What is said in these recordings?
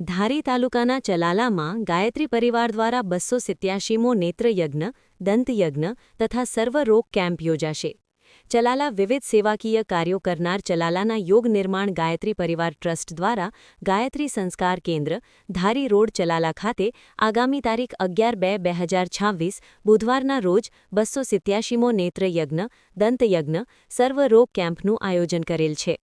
ધારી તાલુકાના ચલાલામાં ગાયત્રી પરિવાર દ્વારા બસો સિત્યાશીમો નેત્રયજ્ઞ, દંતયજ્ઞ તથા સર્વરોગ કેમ્પ યોજાશે. ચલાલા વિવિધ સેવાકીય કાર્યો કરનાર ચલાલાના યોગ નિર્માણ ગાયત્રી પરિવાર ટ્રસ્ટ દ્વારા ગાયત્રી સંસ્કાર કેન્દ્ર, ધારી રોડ ચલાલા ખાતે આગામી તારીખ અગિયાર બે બે હજાર છવ્વીસ, બુધવારના રોજ બસો સિત્યાશીમો નેત્રયજ્ઞ, દંતયજ્ઞ સર્વરોગ કેમ્પનું આયોજન કરેલ છે.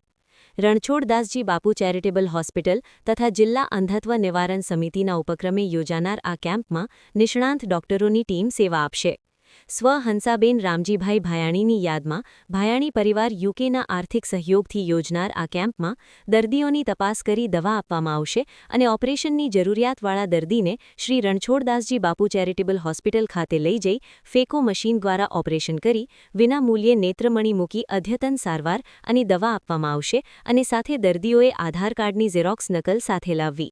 રણછોડદાસજી બાપુ ચેરિટેબલ હોસ્પિટલ તથા જિલ્લા અંધત્વ નિવારણ સમિતિના ઉપક્રમે યોજાનાર આ કેમ્પમાં નિષ્ણાંત ડોક્ટરોની ટીમ સેવા આપશે. સ્વ હંસાબેન રામજીભાઈ ભાયાણીની યાદમાં ભાયાણી પરિવાર યુકેના આર્થિક સહયોગથી યોજનાર આ કેમ્પમાં દર્દીઓની તપાસ કરી દવા આપવામાં આવશે અને ઓપરેશનની જરૂરિયાતવાળા દર્દીને શ્રી રણછોડદાસજી બાપુ ચેરિટેબલ હોસ્પિટલ ખાતે લઈ જઈ ફેકો મશીન દ્વારા ઓપરેશન કરી વિનામૂલ્યે નેત્રમણી મૂકી અદ્યતન સારવાર અને દવા આપવામાં આવશે અને સાથે દર્દીઓએ આધાર કાર્ડની ઝેરોક્સ નકલ સાથે લાવવી.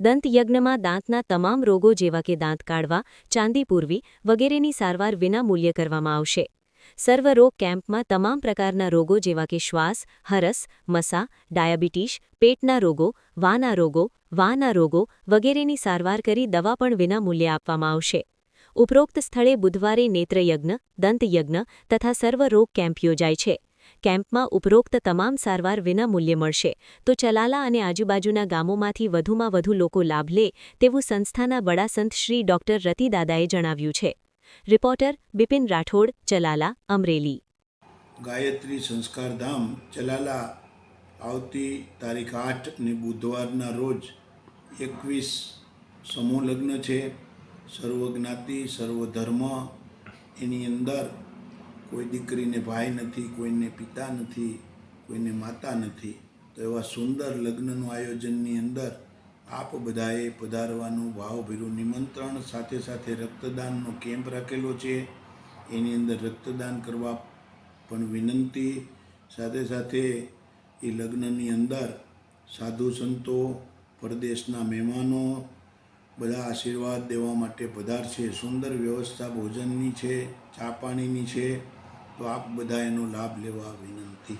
દંતયજ્ઞમાં દાંતના તમામ રોગો જેવા કે દાંત કાઢવા, ચાંદી પૂરવી વગેરેની સારવાર વિનામૂલ્ય કરવામાં આવશે. સર્વરોગ કેમ્પમાં તમામ પ્રકારના રોગો જેવા કે શ્વાસ, હરસ, મસા, ડાયાબિટીસ, પેટના રોગો, વાના રોગો વાના રોગો વગેરેની સારવાર કરી દવા પણ વિનામૂલ્યે આપવામાં આવશે. ઉપરોક્ત સ્થળે બુધવારે નેત્રયજ્ઞ, દંતયજ્ઞ તથા સર્વરોગ કેમ્પ યોજાય છે. કેમ્પમાં ઉપરોક્ત તમામ સારવાર વિનામૂલ્યે મળશે. તો ચલાલા અને આજુબાજુના ગામોમાંથી વધુમાં વધુ લોકો લાભ લે તેવું સંસ્થાના વડા સંત શ્રી ડોક્ટર રતિદાદાએ જણાવ્યું છે. રિપોર્ટર બિપિન રાઠોડ, ચલાલા, અમરેલી. ગાયત્રી સંસ્કારધામ ચલાલા આવતી તારીખ આઠ ને બુધવારના રોજ એકવીસ સમૂહ લગ્ન છે. સર્વ જ્ઞાતિ એની અંદર કોઈ દીકરીને ભાઈ નથી, કોઈને પિતા નથી, કોઈને માતા નથી, તો એવા સુંદર લગ્નનું આયોજનની અંદર આપ બધાએ પધારવાનું ભાવભીરું નિમંત્રણ, સાથે સાથે રક્તદાનનો કેમ્પ રાખેલો છે. એની અંદર રક્તદાન કરવા પણ વિનંતી, સાથે સાથે એ લગ્નની અંદર સાધુ સંતો, પરદેશના મહેમાનો બધા આશીર્વાદ દેવા માટે પધારશે. સુંદર વ્યવસ્થા ભોજનની છે, ચા પાણીની છે. તો આપ બધા એનો લાભ લેવા વિનંતી.